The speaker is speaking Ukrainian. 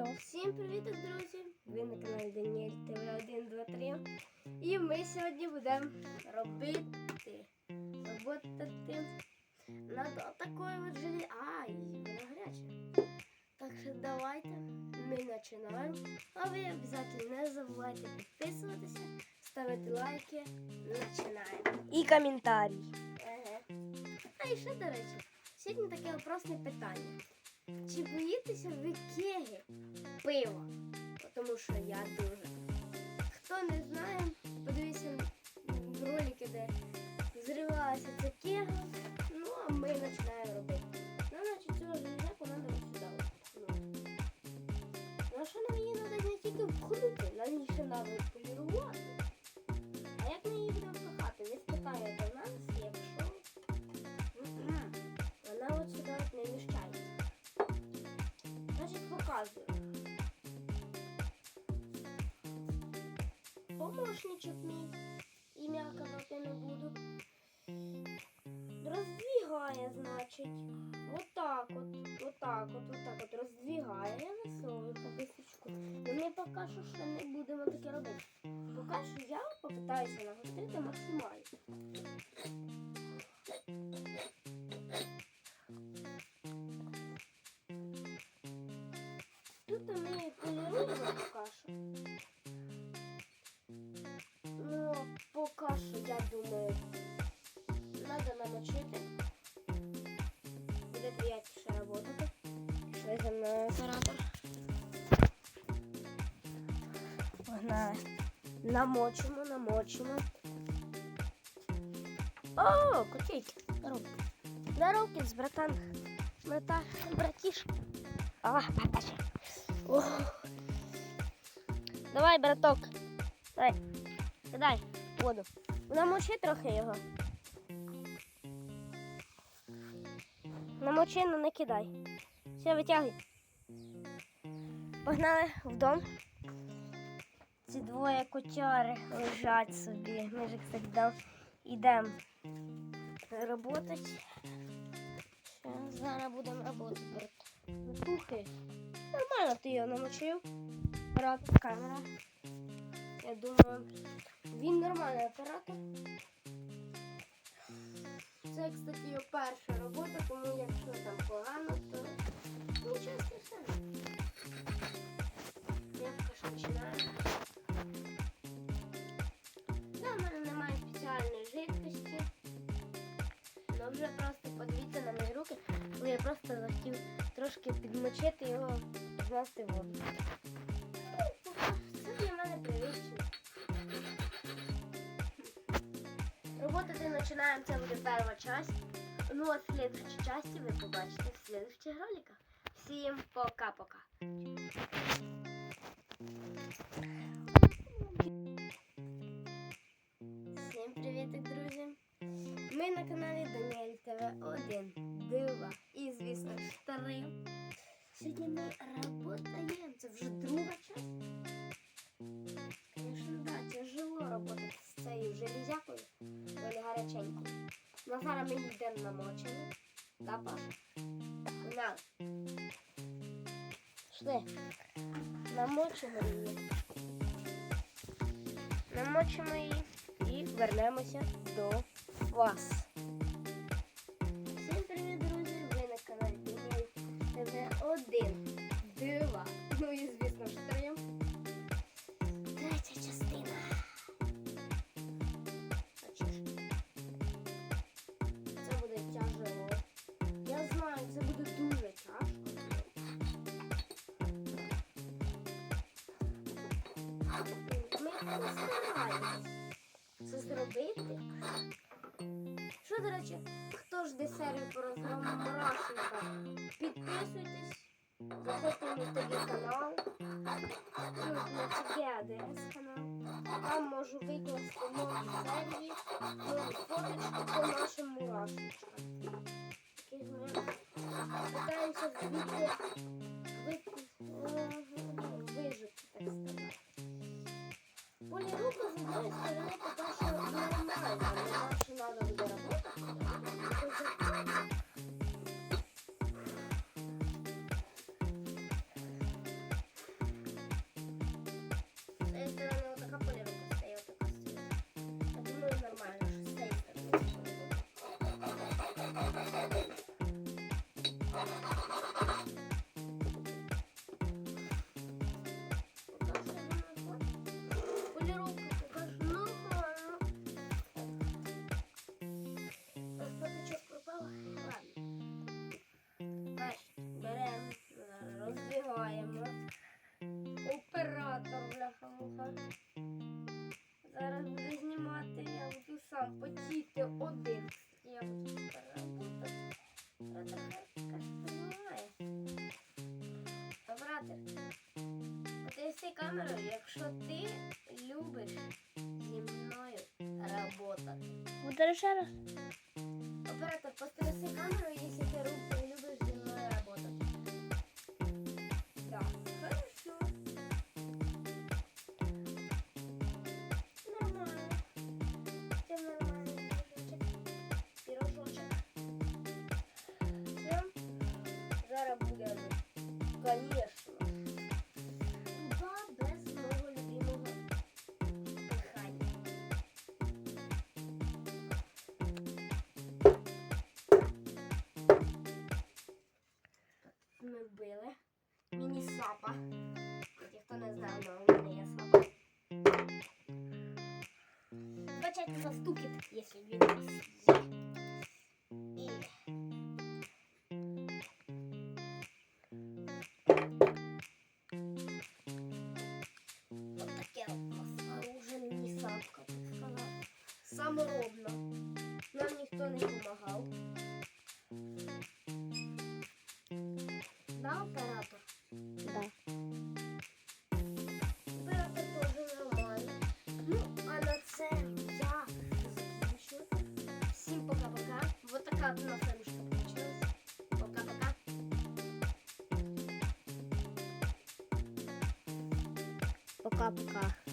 Все. Всім привіт, друзі! Ви на каналі Даніель ТВ 1, 2, 3. І ми сьогодні будемо робити, роботати над такою от желі. Ай, вона гаряча. Так що давайте ми починаємо. А ви обов'язково не забувайте підписуватися, ставити лайки. Починаємо. І коментарій. Ага. А і ще, до речі, сьогодні таке просте питання. Чи боїтеся ви кеги пива? Тому що я дуже. Хто не знає, подивіться в ролики, де зривалася ця кега. Ну, а ми починаємо робити. Ну, значить, цього треба ось сюди. Ну. Ну, а що нам її треба не тільки вкрути, нам її ще треба Помощничок мій. Ім'я казати не буду. Роздвігає, значить. Отак от, отак от, отак от роздвігає. Я висовую по. Ну, ми поки що ще не будемо таке робити. Поки що я попитаюся нагостити максимально. Я думаю, треба намочити. Буде приятніше працювати. Вийдемо на оператор. Погнали. Намочимо, намочимо. О, котейки. Здорово. Здорово, кіць, братан. Брата, братиш. А, братаче. Ох. Давай, браток. Давай. Кидай воду. Намочи трохи його. Намочи, но не кидай. Все, витягуй. Погнали в дом. Ці двоє котяри лежать собі. Ми ж, кстати, дам. Ідемо працювати. Зараз будемо працювати, брат. Слухай, нормально ти його намочив. Брат, камера. Я думаю, він нормальний оператор. Це, кстати, його перша робота, тому якщо там погано, то нічого страшного. Я поки починаю. Да, в мене немає спеціальної жидкості. Ну вже просто подивіться на мої руки, бо я просто захотів трошки підмочити його, знести воду. Работати починаємо, це буде перша часть. Ну а в следующей части ви побачите в следующих роликах. Всім пока-пока. Всім привітик, друзі! Ми на каналі Даніель ТВ 1, 2 і, звісно 3. Сьогодні ми а зараз ми йдемо намочимо. Да, Паша? Погнали. Пішли. Намочимо її. Намочимо її і вернемося до вас. Ми постараємось це зробити. Що, до речі, хто жде серію по розгрому мурашника, підписуйтесь, заходьте на тобі канал, АДС канал. Там можу викласти нові серії, нові фоточки потіти один. Я. Брате, потиси камеру, якщо ти любиш зі мною работати. Буде ще раз. Оператор, потисни камеру, если ти ру- Ми вбили міні-сапа. Ті, хто не знає, але у мене є сапа. Вибачайте за стукіт, якщо він у вас є. І... Вот таке от у нас оружие міні-сапка, так сказати. Саморобно. Нас ручка получилась. Пока-пока. Пока-пока.